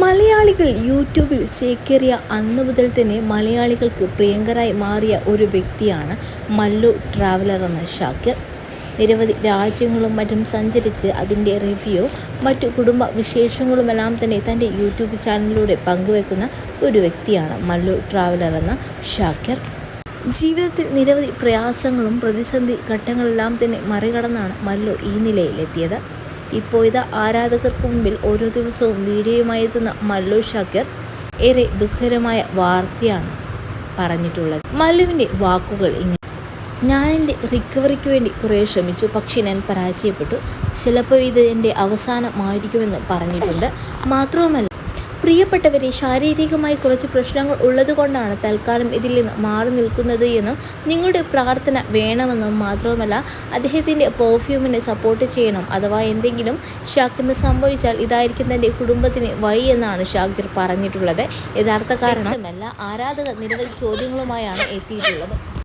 മലയാളികൾ യൂട്യൂബിൽ ചേക്കേറിയ അന്ന് മുതൽ തന്നെ മലയാളികൾക്ക് പ്രിയങ്കരായി മാറിയ ഒരു വ്യക്തിയാണ് മല്ലു ട്രാവലർ എന്ന ഷാക്കിർ. നിരവധി രാജ്യങ്ങളും മറ്റും സഞ്ചരിച്ച് അതിന്റെ റിവ്യൂ മറ്റു കുടുംബ വിശേഷങ്ങളുമെല്ലാം തന്നെ തന്റെ യൂട്യൂബ് ചാനലിലൂടെ പങ്കുവെക്കുന്ന ഒരു വ്യക്തിയാണ് മല്ലു ട്രാവലർ എന്ന ഷാക്കിർ. ജീവിതത്തിൽ നിരവധി പ്രയാസങ്ങളും പ്രതിസന്ധി ഘട്ടങ്ങളെല്ലാം തന്നെ മറികടന്നാണ് മല്ലു ഈ നിലയിലെത്തിയത്. ഇപ്പോൾ ഇത് ആരാധകർക്ക് മുമ്പിൽ ഓരോ ദിവസവും വീഡിയോയുമായി എത്തുന്ന മല്ലു ഷാക്കിർ ഏറെ ദുഃഖകരമായ വാർത്തയാണ് പറഞ്ഞിട്ടുള്ളത്. മല്ലുവിന്റെ വാക്കുകൾ ഇങ്ങനെ ഞാൻ എന്റെ റിക്കവറിക്ക് വേണ്ടി കുറേ ശ്രമിച്ചു പക്ഷേ ഞാൻ പരാജയപ്പെട്ടു. ചിലപ്പോൾ ഇത് എന്റെ അവസാനമായിരിക്കുമെന്ന് പറഞ്ഞിട്ടുണ്ട്. മാത്രവുമല്ല പ്രിയപ്പെട്ടവരെ ശാരീരികമായി കുറച്ച് പ്രശ്നങ്ങൾ ഉള്ളതുകൊണ്ടാണ് തൽക്കാലം ഇതിൽ നിന്ന് മാറി നിൽക്കുന്നത് എന്നും നിങ്ങളുടെ പ്രാർത്ഥന വേണമെന്നും മാത്രവുമല്ല അദ്ദേഹത്തിന്റെ പെർഫ്യൂമിനെ സപ്പോർട്ട് ചെയ്യണം അഥവാ എന്തെങ്കിലും ഷാക്കിന് സംഭവിച്ചാൽ ഇതായിരിക്കും തന്റെ കുടുംബത്തിന് വഴി എന്നാണ് ഷാക്കിർ പറഞ്ഞിട്ടുള്ളത്. യഥാർത്ഥ കാരണമല്ല ആരാധകർ നിരവധി ചോദ്യങ്ങളുമായാണ് എത്തിയിട്ടുള്ളത്.